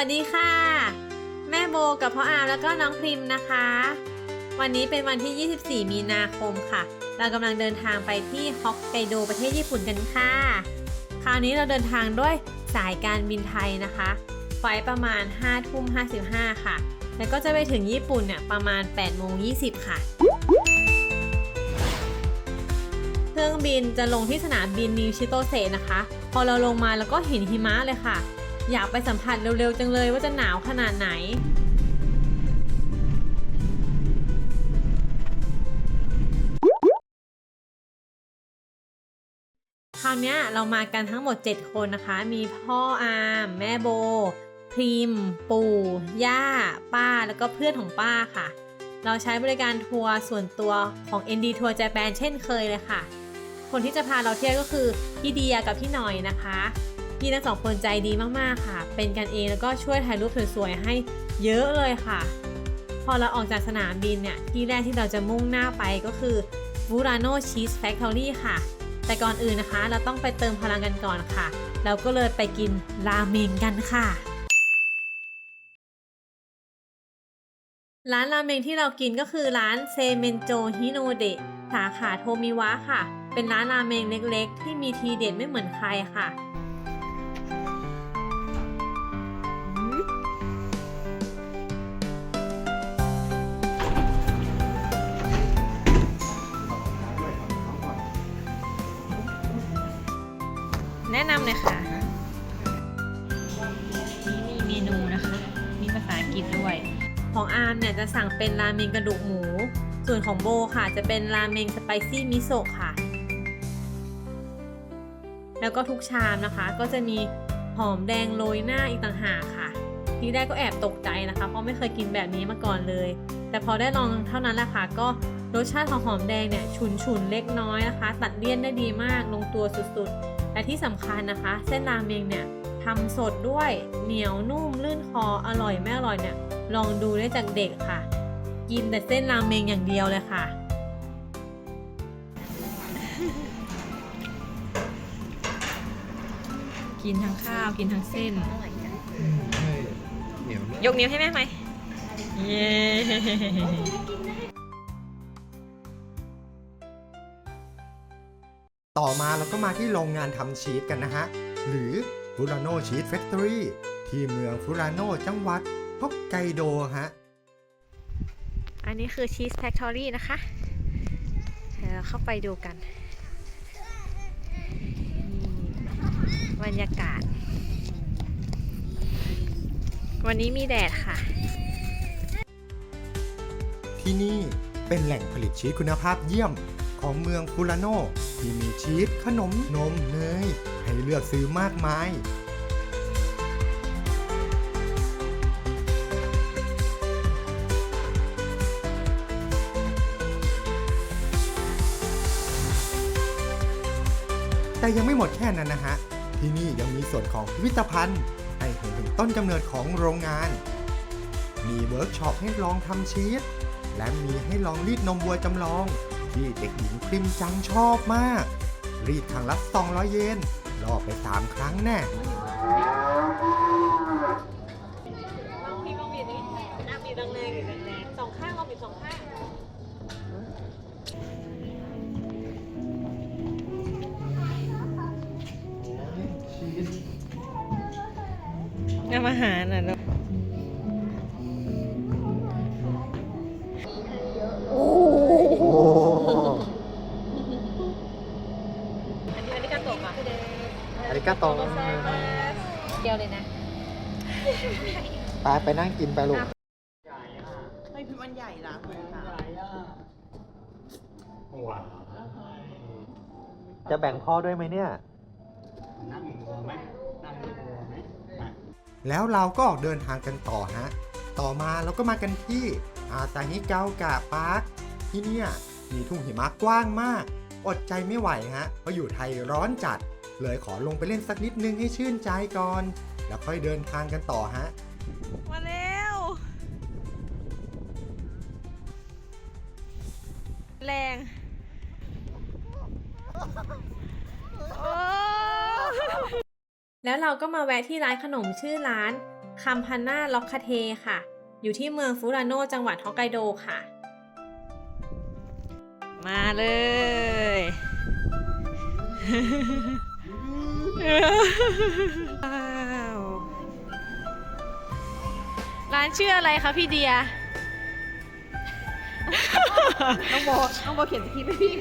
สวัสดีค่ะ แม่โบกับพ่ออามแล้วก็น้องพริมนะคะ วันนี้เป็นวันที่ 24 มีนาคมค่ะ เรากำลังเดินทางไปที่ฮอกไกโดประเทศญี่ปุ่นกันค่ะ คราวนี้เราเดินทางด้วยสายการบินไทยนะคะ ไฟประมาณ 5 ทุ่ม 55 ค่ะ แล้วก็จะไปถึงญี่ปุ่นเนี่ยประมาณ 8 โมง 20 ค่ะ เครื่องบินจะลงที่สนามบินนิวชิโตเซนะคะ พอเราลงมาแล้วก็เห็นหิมะเลยค่ะ อยากไปสัมผัสเร็วๆจังเลยว่าจะหนาวขนาดไหน คราวนี้เรามากันทั้งหมด 7 คนนะคะ มีพ่ออาร์มแม่โบพริมปู่ ย่า ป้า แล้วก็เพื่อนของป้าค่ะ เราใช้บริการทัวร์ส่วนตัวของ ND ทัวร์ Japan เช่นเคยเลยค่ะ คนที่จะพาเราเที่ยวก็คือพี่เดียกับพี่หน่อยนะคะ พี่ทั้งสองคนใจดีมากๆค่ะ เป็นกันเองแล้วก็ช่วยถ่ายรูปสวยๆให้เยอะเลยค่ะ พอเราออกจากสนามบินเนี่ยที่แรกที่เราจะมุ่งหน้าไปก็คือ Burano Cheese Factory ค่ะ แต่ก่อนอื่นนะคะ เราต้องไปเติมพลังกันก่อนค่ะ เราก็เลยไปกินราเมงกันค่ะร้านราเมงที่เรากินก็คือร้านเซเมนโจฮิโนเดะสาขาโทมิวะค่ะ เป็นร้านราเมงเล็กๆ ที่มีทีเด็ดไม่เหมือนใครค่ะ แนะนำเลยค่ะนี่มีเมนูนะคะ มีภาษาอังกฤษด้วย ของอาร์มเนี่ยจะสั่งเป็นราเมงกระดูกหมู ส่วนของโบค่ะ จะเป็นราเมงสไปซี่มิโซะค่ะ แล้วก็ทุกชามนะคะ ก็จะมีหอมแดงโรยหน้าอีกต่างหากค่ะทีแรกก็แอบตกใจนะคะ เพราะไม่เคยกินแบบนี้มาก่อนเลย แต่พอได้ลองเท่านั้นแหละค่ะ ก็รสชาติของหอมแดงเนี่ย ฉุนฉุนๆเล็กน้อยนะคะ ตัดเลี่ยนได้ดีมากลงตัวสุดๆ และที่สำคัญนะคะ เส้นราเมงเนี่ยทำสดด้วยเหนียวนุ่มลื่นคออร่อยไม่อร่อยเนี่ยลองดูได้จากเด็กค่ะ กินแต่เส้นราเมงอย่างเดียวเลยค่ะกินทั้งข้าวกินทั้งเส้น เหนียวนุ่มยกนิ้วให้แม่ไหม เย้ ต่อมาเราก็มาที่โรงงานทำชีสกันนะฮะ หรือฟูร a โนชีสแฟคทอรี่ที่เมืองฟูร a โนจังหวัดฮอกไกโดฮะ อันนี้คือชีสแฟคทอรี่นะคะเดี๋ยวเราเข้าไปดูกันนี่บรรยากาศ วันนี้มีแดดค่ะ ที่นี่เป็นแหล่งผลิตชีสคุณภาพเยี่ยม ของเมืองฟูร a โนที่มีชีสขนมนมเนยให้เลือกซื้อมากมายแต่ยังไม่หมดแค่นั้นนะฮะ ที่นี่ยังมีส่วนของพิพิธภัณฑ์ให้เห็นถึงต้นกำเนิดของโรงงาน มีเวิร์กช็อปให้ลองทำชีส และมีให้ลองรีดนมวัวจำลอง ที่เด็กหญิงพริมจังชอบมาก รีดครั้งละ200 เยนรอบไป 3 ครั้งแน่ลองพี่ลองบีบนี้อะบีบแรงๆบีบแรงๆสองข้างลองบีบสองข้าง ทำอาหารอะ ดียวเลยนะไปไปนั่งกินไปลูกเฮ้ยพี่มันใหญ่นะค่ะจะแบ่งพ่อด้วยไหมเนี่ย แล้วเราก็ออกเดินทางกันต่อฮะ ต่อมาเราก็มากันที่อาซาฮิเกากะปาร์คที่เนี่ยมีทุ่งหิมะกว้างมาก อดใจไม่ไหวฮะเพราะอยู่ไทยร้อนจัด เลยขอลงไปเล่นสักนิดนึงให้ชื่นใจก่อน แล้วค่อยเดินทางกันต่อฮะ มาเร็วแรงแล้วเราก็มาแวะที่ร้านขนมชื่อร้านคัมพาน่าล็อกคาเทค่ะ อยู่ที่เมืองฟูราโนจังหวัดฮอกไกโดค่ะ มาเลยว้าว ร้านชื่ออะไรคะพี่เดีย น้องโบน้องโบเขียนสคริปต์ให้พี่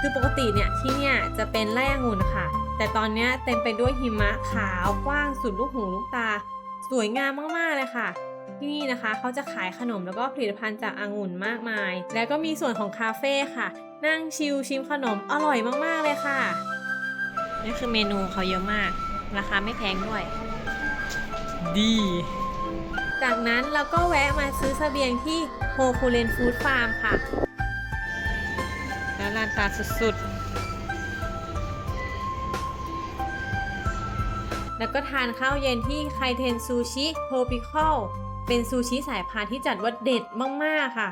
คือปกติเนี่ยที่เนี่ยจะเป็นไร่องุ่นค่ะ แต่ตอนเนี้ยเต็มไปด้วยหิมะขาวกว้างสุดลูกหูลูกตา สวยงามมากๆเลยค่ะ ที่นี่นะคะเขาจะขายขนมแล้วก็ผลิตภัณฑ์จากองุ่นมากมาย แล้วก็มีส่วนของคาเฟ่ค่ะ นั่งชิลชิมขนมอร่อยมากๆเลยค่ะนี่คือเมนูเขาเยอะมาก ราคาไม่แพงด้วย ดี จากนั้นเราก็แวะมาซื้อเสบียงที่โฮคูเรนฟู้ดฟาร์มค่ะ แล้วลานตาสุดๆ แล้วก็ทานข้าวเย็นที่ไคเทนซูชิโทปิคอล เป็นซูชิสายพานที่จัดว่าเด็ดมากๆค่ะ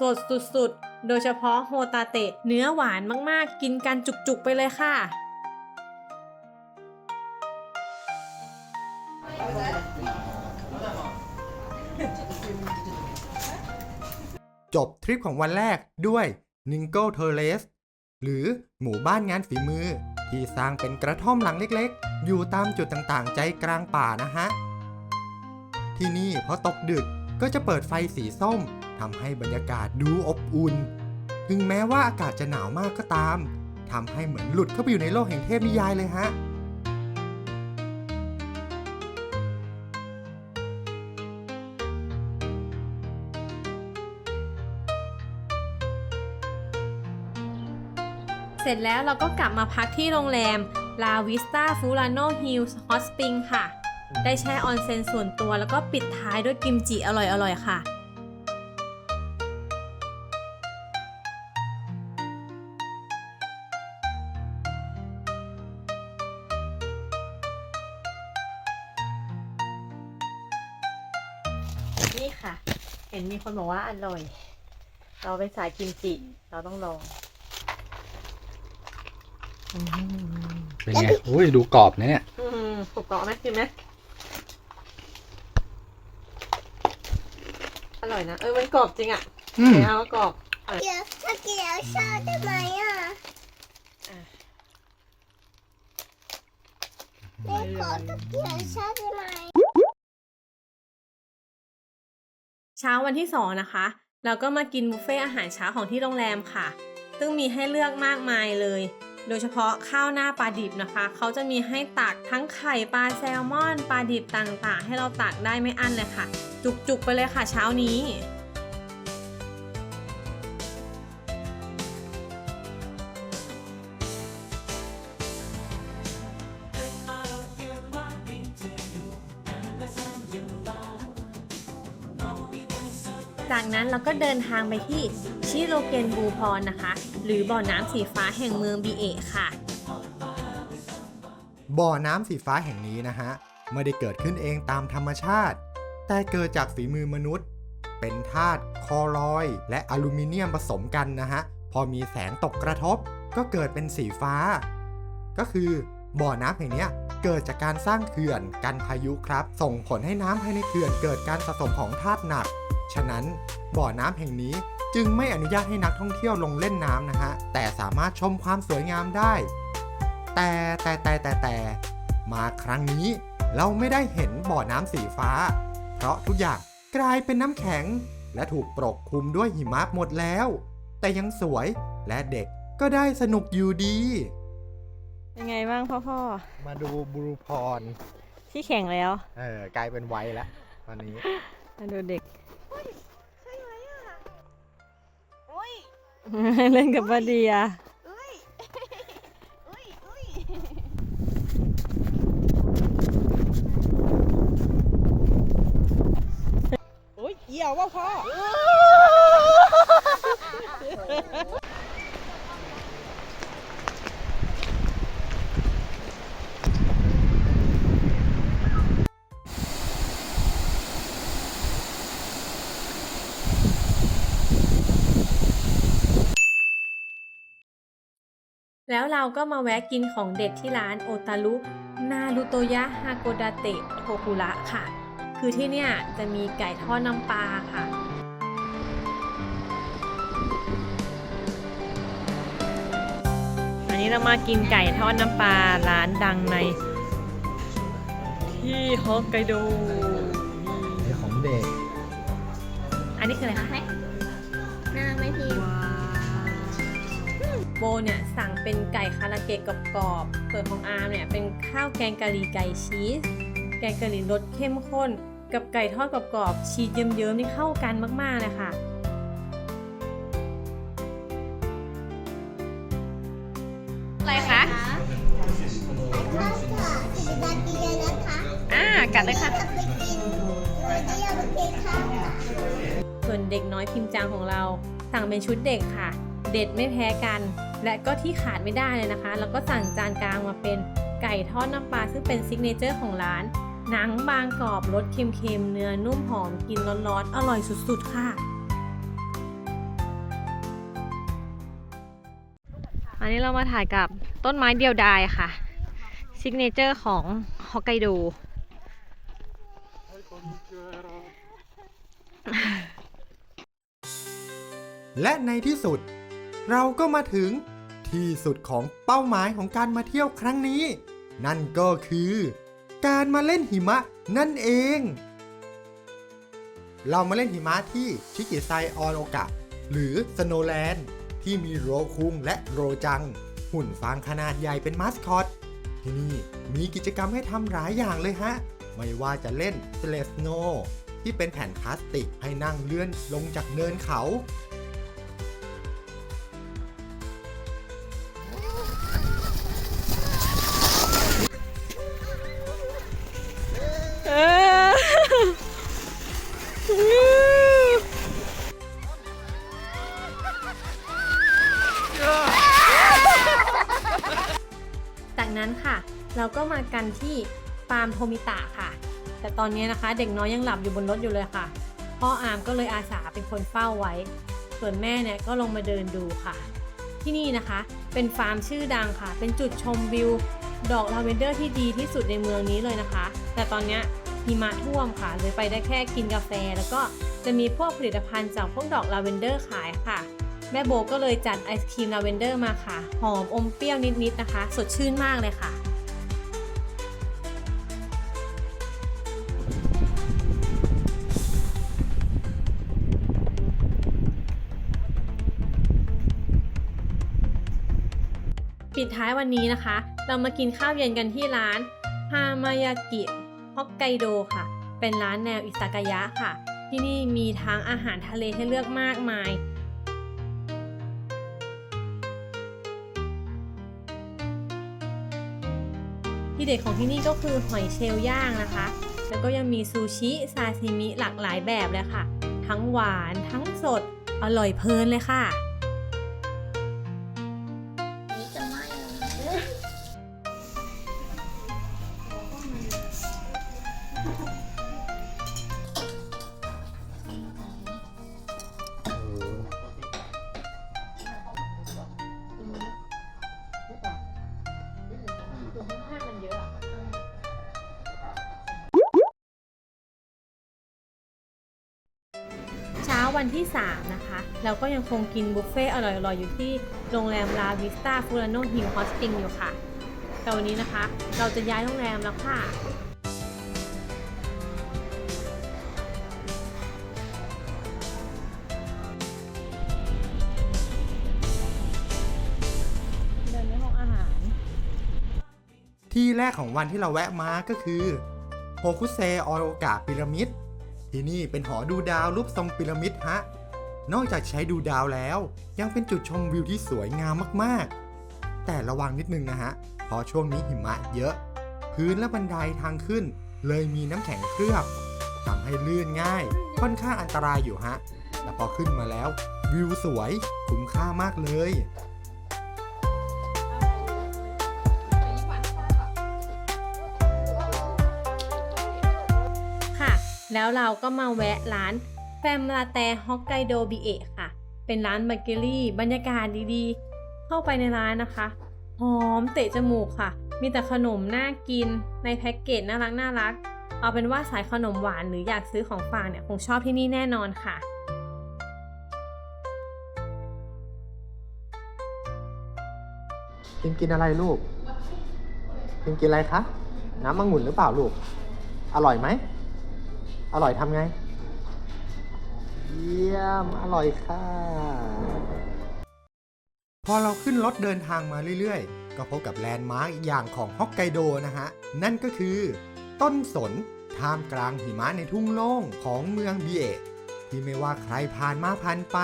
สดสุดๆ โดยเฉพาะโฮตาเตะเนื้อหวานมากๆ กินกันจุกๆไปเลยค่ะ จบทริปของวันแรกด้วย n i n g l e Terrace หรือหมู่บ้านงานฝีมือ ที่สร้างเป็นกระท่อมหลังเล็กๆ อยู่ตามจุดต่างๆ ใจกลางป่านะฮะ ที่นี่พอตกดึกก็จะเปิดไฟสีส้มทำให้บรรยากาศดูอบอุ่น ถึงแม้ว่าอากาศจะหนาวมากก็ตามทำให้เหมือนหลุดเข้าไปอยู่ในโลกแห่งเทพนิยายเลยฮะเสร็จแล้วเราก็กลับมาพักที่โรงแรม La Vista Furano Hills Hot Spring ค่ะ ได้แช่ออนเซ็นส่วนตัวแล้วก็ปิดท้ายด้วยกิมจิอร่อยๆค่ะนี่ค่ะ เห็นมีคนบอกว่าอร่อย เราเป็นสายกิมจิ เราต้องลองเป็นไง อุ้ย ดูกรอบนะเนี่ย อืมถูกเกาะไหมกินไหม ร่อยนะ เออมันกรอบจริงอะอืม เดี๋ยวเอากรอบเดี๋ยวถ้ากินแล้วชอบได้ไหมอะอะแม่ขอถ้ากินแล้วชอบได้ไหมเช้าวันที่สองนะคะ เราก็มากินบุฟเฟ่อาหารเช้าของที่โรงแรมค่ะ ซึ่งมีให้เลือกมากมายเลย โดยเฉพาะข้าวหน้าปลาดิบนะคะ เขาจะมีให้ตักทั้งไข่ปลาแซลมอนปลาดิบต่างๆ ให้เราตักได้ไม่อั้นเลยค่ะ จุกๆไปเลยค่ะเช้านี้จากนั้นเราก็เดินทางไปที่ชิโรเกนบูพรนะคะ หรือบ่อน้ำสีฟ้าแห่งเมืองบีเอะค่ะ บ่อน้ำสีฟ้าแห่งนี้นะฮะไม่ได้เกิดขึ้นเองตามธรรมชาติ แต่เกิดจากฝีมือมนุษย์ เป็นธาตุคอรอยด์และอลูมิเนียมผสมกันนะฮะ พอมีแสงตกกระทบ ก็เกิดเป็นสีฟ้า ก็คือบ่อน้ำแห่งนี้เกิดจากการสร้างเขื่อนกันพายุครับ ส่งผลให้น้ำภายในเขื่อนเกิดการสะสมของธาตุหนัก ฉะนั้นบ่อน้ำแห่งนี้จึงไม่อนุญาตให้นักท่องเที่ยวลงเล่นน้ำนะฮะ แต่สามารถชมความสวยงามได้ แต่แต่แต่แต่แต่ มาครั้งนี้เราไม่ได้เห็นบ่อน้ำสีฟ้า เพราะทุกอย่างกลายเป็นน้ำแข็ง และถูกปกคลุมด้วยหิมะหมดแล้ว แต่ยังสวยและเด็กก็ได้สนุกอยู่ดี เป็นไงบ้างพ่อพ่อมาดูบลูพร ที่แข่งแล้ว เออกลายเป็นไวแล้วตอนนี้ มาดูเด็ก ใช่ไหมอะอุ้ย เล่นกับบาเดียอุ้ย เกี่ยวว่าพ่อแล้วแล้วเราก็มาแวะกินของเด็ดที่ร้านโอตารุนารุโตยะฮาโกดาเตะโทคุระค่ะ คือที่เนี่ยจะมีไก่ทอดน้ำปลาค่ะ อันนี้เรามากินไก่ทอดน้ำปลาร้านดังใน ที่ฮอกไกโด ของเด็กอันนี้คืออะไรคะ หน้าไม่พิมพ์โบเนี่ยสั่งเป็นไก่คาราเกะกรอบๆส่วนของอาร์มเนี่ยเป็นข้าวแกงกะหรี่ไก่ชีส แกงกะหรี่รสเข้มข้น กับไก่ทอดกรอบๆชีสเยิ้มๆนี่เข้ากันมากๆเลยค่ะอะไรคะถ้าค่ะสิบนาทีเลยนะคะอ่ากัดเลยค่ะจะไปกินโดยที่ยังไม่เคยข้าวค่ะส่วนเด็กน้อยพิมพ์จางของเราสั่งเป็นชุดเด็กค่ะ เด็ดไม่แพ้กัน และก็ที่ขาดไม่ได้เลยนะคะ แล้วก็สั่งจานกลางมาเป็นไก่ทอดน้ำปลาซึ่งเป็นซิกเนเจอร์ของร้าน หนังบางกรอบรสเค็มๆ เนื้อนุ่มหอมกินร้อนๆ อร่อยสุดๆ ค่ะ อันนี้เรามาถ่ายกับต้นไม้เดียวดายค่ะ ซิกเนเจอร์ของฮอกไกโดและในที่สุด เราก็มาถึงที่สุดของเป้าหมายของการมาเที่ยวครั้งนี้ นั่นก็คือ การมาเล่นหิมะนั่นเอง เรามาเล่นหิมะที่ชิกิไซออนโอกะ หรือสโนแลนด์ที่มีโรคุงและโรจัง หุ่นฟางขนาดใหญ่เป็นมาสคอต ที่นี่มีกิจกรรมให้ทำหลายอย่างเลยฮะ ไม่ว่าจะเล่นสเลสโนที่เป็นแผ่นพลาสติกให้นั่งเลื่อนลงจากเนินเขา โทมิตะค่ะ แต่ตอนนี้นะคะ เด็กน้อยยังหลับอยู่บนรถอยู่เลยค่ะ พ่ออาร์มก็เลยอาสาเป็นคนเฝ้าไว้ ส่วนแม่เนี่ยก็ลงมาเดินดูค่ะ ที่นี่นะคะ เป็นฟาร์มชื่อดังค่ะ เป็นจุดชมวิว ดอกลาเวนเดอร์ที่ดีที่สุดในเมืองนี้เลยนะคะ แต่ตอนนี้ยหิมะท่วมค่ะเลยไปได้แค่กินกาแฟ แล้วก็จะมีพวกผลิตภัณฑ์จากพวกดอกลาเวนเดอร์ขายค่ะ แม่โบก็เลยจัดไอศครีมลาเวนเดอร์มาค่ะ หอมอมเปรี้ยวนิดๆนะคะ สดชื่นมากเลยค่ะ ท้ายวันนี้นะคะ เรามากินข้าวเย็นกันที่ร้านฮามายากิฮอกไกโดค่ะ เป็นร้านแนวอิซากายะค่ะ ที่นี่มีทั้งอาหารทะเลให้เลือกมากมาย ที่เด็ดของที่นี่ก็คือหอยเชลล์ย่างนะคะ แล้วก็ยังมีซูชิซาซิมิหลากหลายแบบเลยค่ะ ทั้งหวานทั้งสดอร่อยเพลินเลยค่ะ เราก็ยังคงกินบุฟเฟ่อร่อยๆ อยู่ที่โรงแรมลาวิสตาฟูรานโนฮิลฮอสติงอยู่ค่ะ แต่วันนี้นะคะ เราจะย้ายโรงแรมแล้วค่ะเดินในห้องอาหารที่แรกของวันที่เราแวะมาก็คือโฮคุเซออโอกะพีระมิด ที่นี่เป็นหอดูดาวรูปทรงพีระมิดฮะ นอกจากใช้ดูดาวแล้ว ยังเป็นจุดชมวิวที่สวยงามมากๆ แต่ระวังนิดนึงนะฮะเพราะช่วงนี้หิมะเยอะ พื้นและบันไดทางขึ้น เลยมีน้ำแข็งเคลือบทำให้ลื่นง่าย ค่อนข้างอันตรายอยู่ฮะแต่พอขึ้นมาแล้ว วิวสวยคุ้มค่ามากเลยค่ะ แล้วเราก็มาแวะร้าน แฟมลาแต่ฮอกไกโดบิเอะค่ะ เป็นร้านเบเกอรี่ บรรยากาศดีๆ เข้าไปในร้านนะคะ หอมเตะจมูกค่ะ มีแต่ขนมน่ากินในแพ็กเกจน่ารักน่ารัก เอาเป็นว่าสายขนมหวานหรืออยากซื้อของฝากเนี่ยคงชอบที่นี่แน่นอนค่ะพิมกินอะไรลูกพิมกินอะไรคะ น้ำมังุ่นหรือเปล่าลูก อร่อยไหม อร่อยทำไง เยี่ยม อร่อยค่ะ พอเราขึ้นรถเดินทางมาเรื่อยๆ ก็พบกับแลนด์มาร์กอีกอย่างของฮอกไกโดนะฮะ นั่นก็คือ ต้นสนท่ามกลางหิมะในทุ่งโล่งของเมืองเบีเอะที่ไม่ว่าใครผ่านมาผ่านไป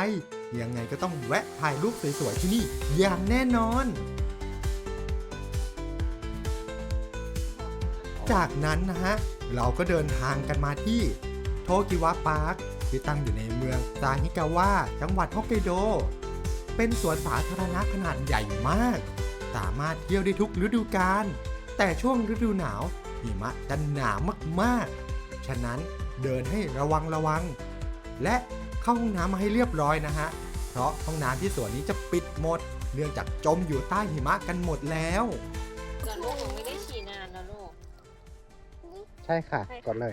ยังไงก็ต้องแวะถ่ายรูปสวยๆที่นี่อย่างแน่นอน จากนั้นนะฮะ เราก็เดินทางกันมาที่โทกิวะพาร์ค ที่ตั้งอยู่ในเมืองซาฮิกาวะจังหวัดฮอกไกโด เป็นสวนสาธารณะขนาดใหญ่มาก สามารถเที่ยวได้ทุกฤดูกาล แต่ช่วงฤดูหนาวหิมะจะหนาวมากๆ ฉะนั้นเดินให้ระวังระวัง และเข้าห้องน้ำมาให้เรียบร้อยนะฮะ เพราะห้องน้ำที่สวนนี้จะปิดหมด เนื่องจากจมอยู่ใต้หิมะกันหมดแล้ว แต่ลูกหนูไม่ได้ฉี่นานนะลูก ใช่ค่ะใช่ค่ะกดเลย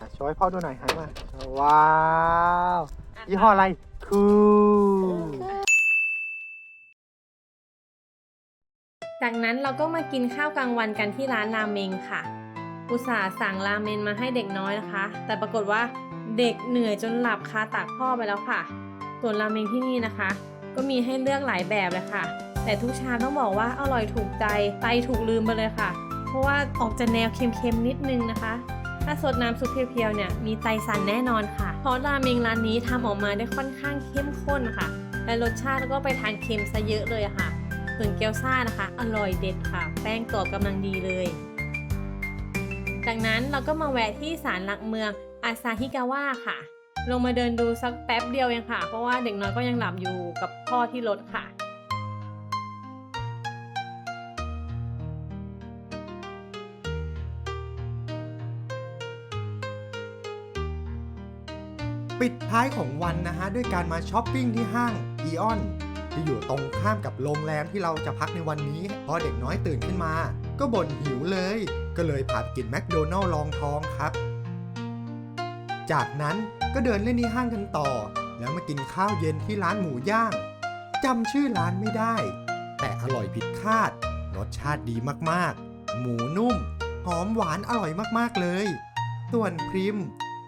อะโชว์ให้พ่อดูหน่อยหันมาว้าวยี่ห้ออะไรคูลจากนั้นเราก็มากินข้าวกลางวันกันที่ร้านราเมงค่ะ อุตส่าห์สั่งราเมนมาให้เด็กน้อยนะคะ แต่ปรากฏว่าเด็กเหนื่อยจนหลับคาตักพ่อไปแล้วค่ะ ส่วนราเมงที่นี่นะคะ ก็มีให้เลือกหลายแบบเลยค่ะ แต่ทุกชามต้องบอกว่าอร่อยถูกใจไตถูกลืมไปเลยค่ะ เพราะว่าออกจะแนวเค็มๆนิดนึงนะคะ ถ้าสดน้ำซุปเพียวๆเนี่ยมีไตสันแน่นอนค่ะ เพราะราเมงร้านนี้ทำออกมาได้ค่อนข้างเข้มข้นค่ะ และรสชาติก็ไปทางเค็มซะเยอะเลยค่ะ ส่วนเกี๊ยวซ่านะคะ อร่อยเด็ดค่ะ แป้งกรอบกำลังดีเลย จากนั้นเราก็มาแวะที่ศาลหลักเมืองอาซาฮิกาวะค่ะ ลงมาเดินดูสักแป๊บเดียวเองค่ะ เพราะว่าเด็กน้อยก็ยังหลับอยู่กับพ่อที่รถค่ะ ปิดท้ายของวันนะฮะ ด้วยการมาช้อปปิ้งที่ห้างอีออนที่อยู่ตรงข้ามกับโรงแรมที่เราจะพักในวันนี้ พอเด็กน้อยตื่นขึ้นมา ก็บ่นหิวเลย ก็เลยพาไปกินแมคโดนัลล์ลองท้องครับ จากนั้นก็เดินเล่นที่ห้างกันต่อ แล้วมากินข้าวเย็นที่ร้านหมูย่างจำชื่อร้านไม่ได้ แต่อร่อยผิดคาด รสชาติดีมากๆ หมูนุ่ม หอมหวานอร่อยมากๆเลย ส่วนพริม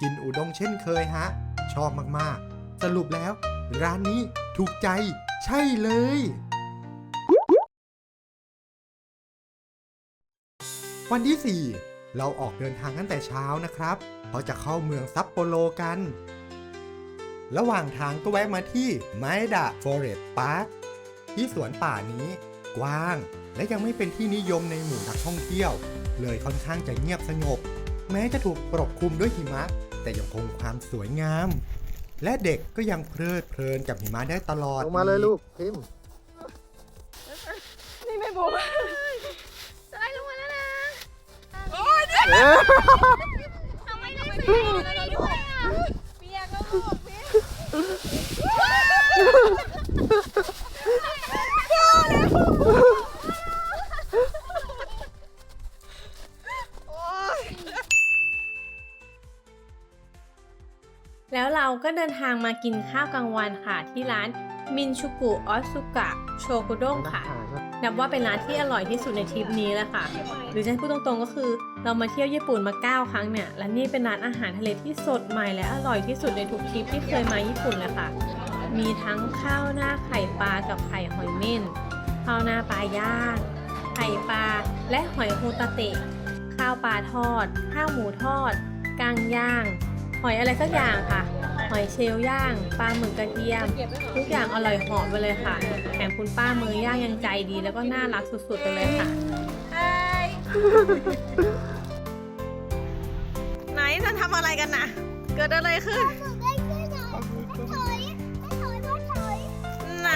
กินอุด้งเช่นเคยฮะ ชอบมากๆ สรุปแล้ว ร้านนี้ถูกใจใช่เลย วันที่ 4 เราออกเดินทางตั้งแต่เช้านะครับ เพราะจะเข้าเมืองซัปโปโรกัน ระหว่างทางก็แวะมาที่ไมดะฟอเรสต์พาร์คที่สวนป่านี้กว้าง และยังไม่เป็นที่นิยมในหมู่นักท่องเที่ยว เลยค่อนข้างจะเงียบสงบ แม้จะถูกปกคลุมด้วยหิมะ แต่ยังคงความสวยงาม และเด็กก็ยังเพลิดเพลินกับหิมะได้ตลอดลงมาเลยลูกพิมนี่ไม่บอกจะไล่ลงมาแล้วนะทำไมเล่นเปียกอะไรด้ว เราก็เดินทางมากินข้าวกลางวันค่ะ ที่ร้านมินชูกุออสุกะโชกุด้งค่ะ นับว่าเป็นร้านที่อร่อยที่สุดในทริปนี้แล้วค่ะ หรือจะให้พูดตรงๆก็คือ เรามาเที่ยวญี่ปุ่นมา 9 ครั้งเนี่ย และนี่เป็นร้านอาหารทะเลที่สดใหม่และอร่อยที่สุดในทุกทริปที่เคยมาญี่ปุ่นเลยค่ะ มีทั้งข้าวหน้าไข่ปลากับไข่หอยเม่น ข้าวหน้าปลาย่าง ไข่ปลาและหอยโฮตาเตะ ข้าวปลาทอด ข้าวหมูทอดกางย่าง หอยอะไรสักอย่างค่ะ หอยเชลล์ย่าง ปลาหมึกกระเทียมเก็บไว้หน่อยทุกอย่างอร่อยหอมไปเลยค่ะ แถมคุณป้ามือย่างยังใจดี แล้วก็น่ารักสุดๆไปเลยค่ะ ไหนจะทำอะไรกันนะเกิดอะไรขึ้นถอยให้ถอยพ่อถอยไหน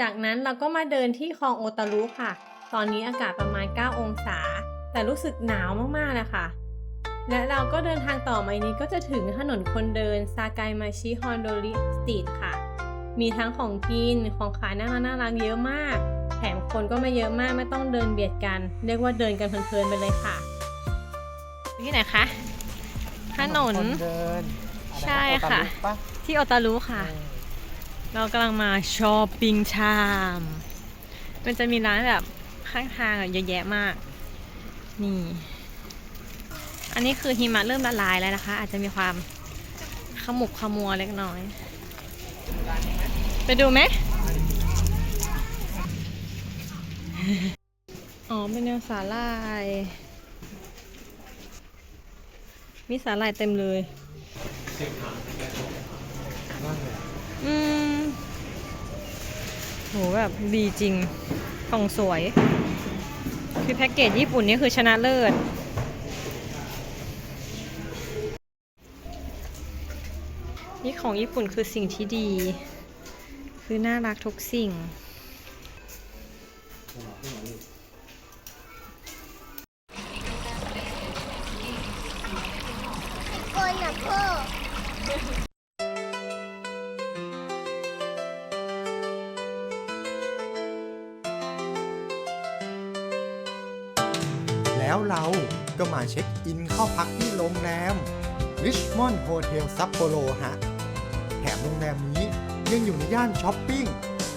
จากนั้นเราก็มาเดินที่คลองโอตารุค่ะ ตอนนี้อากาศประมาณ 9 องศา แต่รู้สึกหนาวมากๆเลยค่ะและเราก็เดินทางต่อมาอีกนี้ก็จะถึงถนนคนเดินซาไกมาชิฮอนโดริสตรีทค่ะ มีทั้งของกินของขายน่ารักน่ารักเยอะมาก แถมคนก็ไม่เยอะมากไม่ต้องเดินเบียดกัน เรียกว่าเดินกันเพลินๆไปเลยค่ะ ที่ไหนคะถนนเดินใช่ค่ะ ที่โอตารุค่ะ เรากำลังมาชอปปิ้งชาม มันจะมีร้านแบบข้างทางเยอะแยะมาก นี่ อันนี้คือหิมะเริ่มละลายแล้วนะคะ อาจจะมีความขมุกขมัวเล็กน้อย ไปดูไหมอ๋อ เป็นแนวสาลาย มีสาลายเต็มเลย อืม โหแบบดีจริงกล่องสวย คือแพ็กเกจญี่ปุ่นนี่คือชนะเลิศ นี่ของญี่ปุ่นคือสิ่งที่ดี คือน่ารักทุกสิ่ง เราก็มาเช็คอินเข้าพักที่โรงแรม Richmond Hotel Sapporo ฮะ แถมโรงแรมนี้ยังอยู่ในย่านช้อปปิ้ง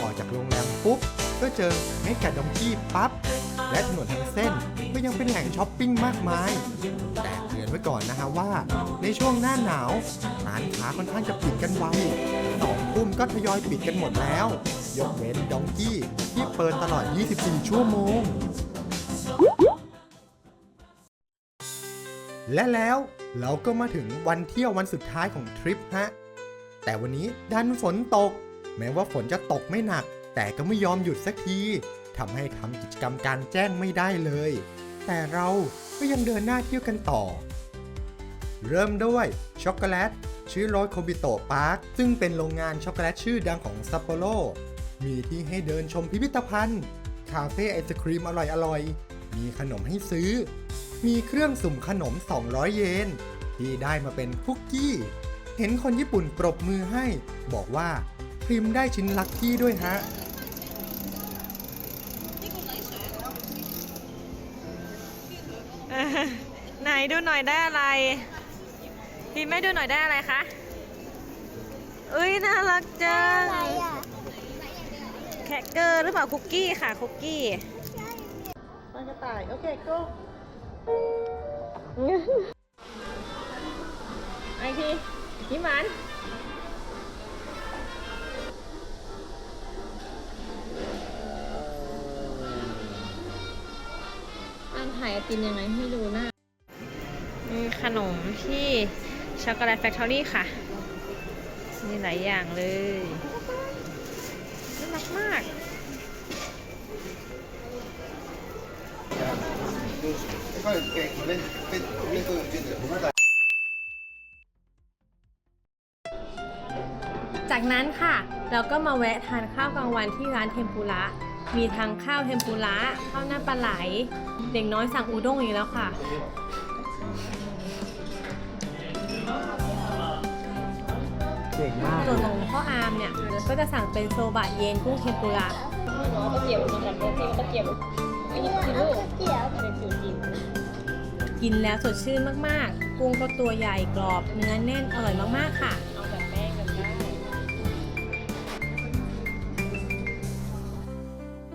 ออกจากโรงแรมปุ๊บ ก็เจอเมกะดองกี้ปั๊บ และถนนทั้งเส้นก็ยังเป็นแหล่งช้อปปิ้งมากมาย แต่เตือนไว้ก่อนนะฮะว่า ในช่วงหน้าหนาวร้านค้าค่อนข้างจะปิดกันไวสองทุ่มก็ทยอยปิดกันหมดแล้ว ยกเว้นดองกี้ที่เปิดตลอด 24 ชั่วโมง และแล้วเราก็มาถึงวันเที่ยววันสุดท้ายของทริปฮะ แต่วันนี้ดันฝนตก แม้ว่าฝนจะตกไม่หนัก แต่ก็ไม่ยอมหยุดสักทีทำให้ทำกิจกรรมกลารแจ้งไม่ได้เลย แต่เราก็ยังเดินหน้าเที่ยวกันต่อ เริ่มด้วยช็อกโกแลตชื่อโรยโคบิโตะพาร์คซึ่งเป็นโรงงานช็อกโกแลตชื่อดังของซัปโปโรมีที่ให้เดินชมพิพิธภัณฑ์ คาเฟ่ไอศครีมอร่อยๆ มีขนมให้ซื้อ มีเครื่องสุ่มขนม 200 เยน ที่ได้มาเป็นคุกกี้ เห็นคนญี่ปุ่นปรบมือให้ บอกว่าพริมได้ชิ้นลัคกี้ด้วยฮะ ไหนดูหน่อยได้อะไรพี่แม่ดูหน่อยได้อะไรคะเอ้ยน่ารักจังอะไรอะแคคเกอร์หรือเปล่าคุกกี้ค่ะคุกกี้ไปกระต่าย โอเคก็ ไอทียิ้มหวานอันถ่ายไอติมยังไงให้ดูหน้ามีขนมที่ช็อกโกแลตแฟคทอรี่ค่ะ มีหลายอย่างเลย น่ารักมาก จากนั้นค่ะเราก็มาแวะทานข้าวกลางวันที่ร้านเทมปุระมีทั้งข้าวเทมปุระข้าวหน้าปลาไหล เด็กน้อยสั่งอูด้งอีกแล้วค่ะ เก่งมากส่วนของพ่ออาร์มเนี่ยก็จะสั่งเป็นโซบะเย็นกุ้งเทมปุระตะเกียบมาจากโรตีตะเกียบ ไม่หยิบสิลูกเดี๋ยวเป็นคิวจิกินแล้วสดชื่นมากๆ กุ้งก็ตัวใหญ่กรอบ เนื้อแน่นอร่อยมากๆค่ะ เอาแบบแป้งกันได้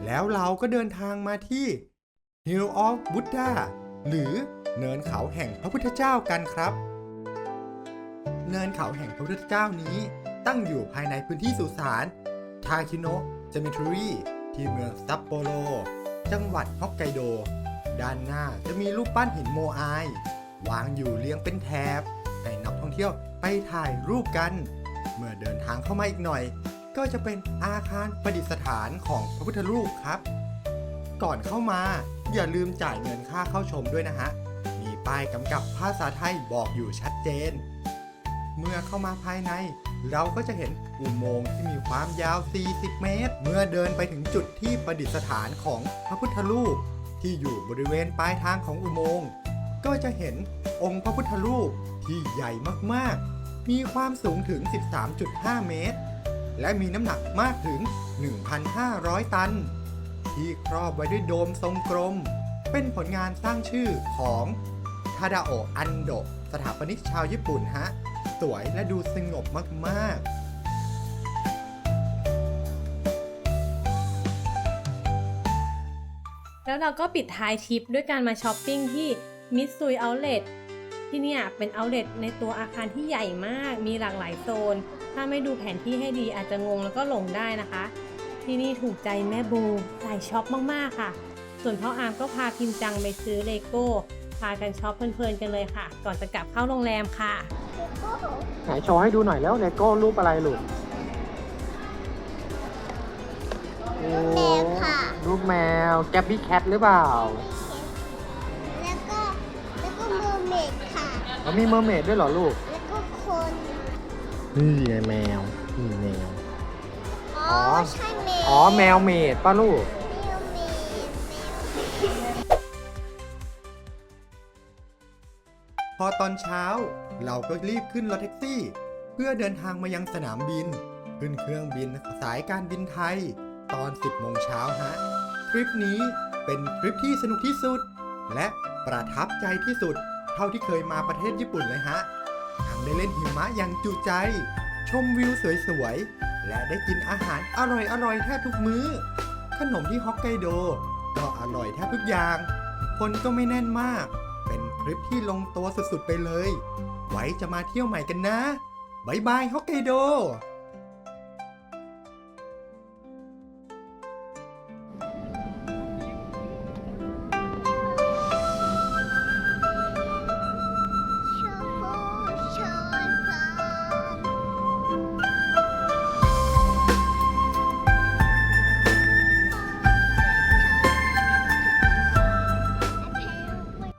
แล้วเราก็เดินทางมาที่ Hill of Buddha หรือเนินเขาแห่งพระพุทธเจ้ากันครับ เนินเขาแห่งพระพุทธเจ้านี้ตั้งอยู่ภายในพื้นที่สุสานทาคิโนะเจมิทรีที่เมืองซัปโปโร จังหวัดฮอกไกโด ด้านหน้าจะมีรูปปั้นหินโมอายวางอยู่เรียงเป็นแถบ ให้นักท่องเที่ยวไปถ่ายรูปกัน เมื่อเดินทางเข้ามาอีกหน่อย ก็จะเป็นอาคารประดิษฐานของพระพุทธรูปครับ ก่อนเข้ามาอย่าลืมจ่ายเงินค่าเข้าชมด้วยนะฮะ มีป้ายกำกับภาษาไทยบอกอยู่ชัดเจน เมื่อเข้ามาภายใน เราก็จะเห็นอุโมงค์ที่มีความยาว 40 เมตร เมื่อเดินไปถึงจุดที่ประดิษฐานของพระพุทธรูป ที่อยู่บริเวณปลายทางของอุโมงค์ก็จะเห็นองค์พระพุทธรูปที่ใหญ่มากๆ มีความสูงถึง 13.5 เมตร และมีน้ำหนักมากถึง 1,500 ตัน ที่ครอบไว้ด้วยโดมทรงกลม เป็นผลงานสร้างชื่อของทาดาโอะอันโดะสถาปนิกชาวญี่ปุ่นฮะ สวยและดูสงบมากๆแล้วเราก็ปิดท้ายทริปด้วยการมาช้อปปิ้งที่มิสซุยเอาเล t ที่เนี่ยเป็นเอาเล t ในตัวอาคารที่ใหญ่มาก มีหลากหลายโซน ถ้าไม่ดูแผนที่ให้ดีอาจจะงงแล้วก็หลงได้นะคะ ที่นี่ถูกใจแม่บูสายช็อปมากๆค่ะ ส่วนพ่ออาร์มก็พาพิมจังไปซื้อเลโก้ พากันช็อปเพลินๆกันเลยค่ะ ก่อนจะกลับเข้าโรงแรมค่ะ ไหนโชว์ให้ดูหน่อยแล้วเลโก้รูปอะไรลูกรูปแมวค่ะ รูปแมวแกบบี้แคทหรือเปล่า แล้วก็ แล้วก็เมอร์เมดค่ะแล้วมีเมอร์เมดด้วยเหรอลูก แล้วก็คนนี่ไงแมวนี่แมว อ๋ออใช่แมว อ๋อแมวเมดป้าลูก พอตอนเช้า เราก็รีบขึ้นรถแท็กซี่ เพื่อเดินทางมายังสนามบิน ขึ้นเครื่องบินสายการบินไทย ตอน 10โมงเช้าฮะทริปนี้เป็นทริปที่สนุกที่สุด และประทับใจที่สุด เท่าที่เคยมาประเทศญี่ปุ่นเลยฮะทั้งได้เล่นหิมะอย่างจุใจ ชมวิวสวยๆ และได้กินอาหารอร่อยๆ แทบทุกมื้อ ขนมที่ฮอกไกโด ก็อร่อยแทบทุกอย่าง คนก็ไม่แน่นมาก ริปที่ลงตัวสุดๆไปเลย ไว้จะมาเที่ยวใหม่กันนะบ๊ายบายฮอกไกโด